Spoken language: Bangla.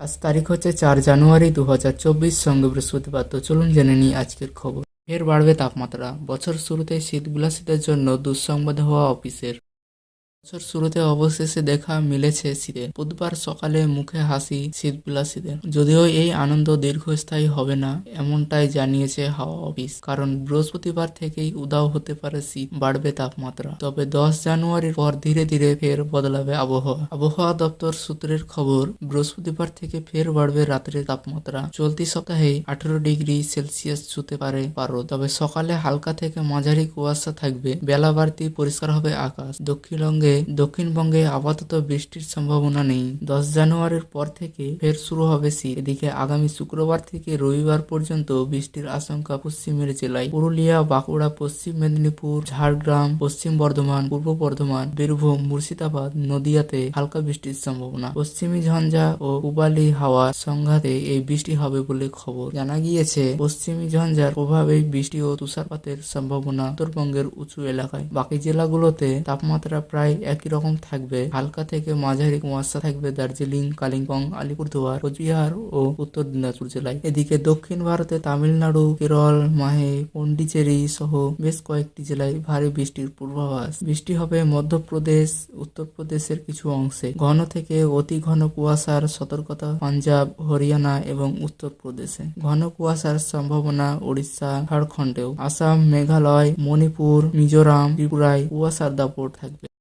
আজ তারিখ হচ্ছে চার জানুয়ারি দু হাজার চব্বিশ সঙ্গে বৃহস্পতিবার। তো চলুন জেনে নিই আজকের খবর। ফের বাড়বে তাপমাত্রা। বছর শুরুতে শীত বিলাসীদের জন্য দুঃসংবাদ হওয়া অফিসের। বছর শুরুতে অবশেষে দেখা মিলেছে শীতে বুধবার সকালে মুখে হাসি শীত বিলাসীদের যদিও এই আনন্দ দীর্ঘস্থায়ী হবে না, এমনটাই জানিয়েছে হাওয়া অফিস। কারণ বৃহস্পতিবার থেকেই উদাও হতে পারে শীত বাড়বে তাপমাত্রা। তবে দশ জানুয়ারির পর ধীরে ধীরে ফের বদলাবে আবহাওয়া। আবহাওয়া দপ্তর সূত্রের খবর, বৃহস্পতিবার থেকে ফের বাড়বে রাত্রের তাপমাত্রা। চলতি সপ্তাহে আঠারো ডিগ্রি সেলসিয়াস ছুতে পারে পারো তবে সকালে হালকা থেকে মাঝারি কুয়াশা থাকবে। বেলা বাড়তি পরিষ্কার হবে আকাশ। দক্ষিণবঙ্গে দক্ষিণবঙ্গে আপাতত বৃষ্টির সম্ভাবনা নেই। দশ জানুয়ারির পর থেকে ফের শুরু হবে শীত। এদিকে আগামী শুক্রবার থেকে রবিবার পর্যন্ত বৃষ্টির আশঙ্কা পশ্চিমের জেলায়। পুরুলিয়া, বাঁকুড়া, পশ্চিম মেদিনীপুর, ঝাড়গ্রাম, পশ্চিম বর্ধমান, পূর্ব বর্ধমান, বীরভূম, মুর্শিদাবাদ, নদিয়াতে হালকা বৃষ্টির সম্ভাবনা। পশ্চিমী ঝঞ্ঝা ও উবালি হাওয়া সংঘাতে এই বৃষ্টি হবে বলে খবর। জানা গিয়েছে, পশ্চিমী ঝঞ্ঝার প্রভাবে বৃষ্টি ও তুষারপাতের সম্ভাবনা উত্তরবঙ্গের উঁচু এলাকায়। বাকি জেলাগুলোতে তাপমাত্রা প্রায় একই রকম থাকবে। হালকা থেকে মাঝারি কুয়াশা থাকবে দার্জিলিং, কালিম্পং, আলিপুরদুয়ার, কোচবিহার ও উত্তর দিনাজপুর জেলায়। এদিকে দক্ষিণ ভারতে তামিলনাড়ু, কেরল, মাহে, পন্ডিচেরি সহ বেশ কয়েকটি জেলায় ভারী বৃষ্টির পূর্বাভাস। বৃষ্টি হবে মধ্যপ্রদেশ, উত্তরপ্রদেশের কিছু অংশে। ঘন থেকে অতি ঘন কুয়াশার সতর্কতা পাঞ্জাব, হরিয়ানা এবং উত্তরপ্রদেশে। ঘন কুয়াশার সম্ভাবনা ওড়িশা, ঝাড়খণ্ডেও। আসাম, মেঘালয়, মণিপুর, মিজোরাম, ত্রিপুরায় কুয়াশার দাপট থাকবে।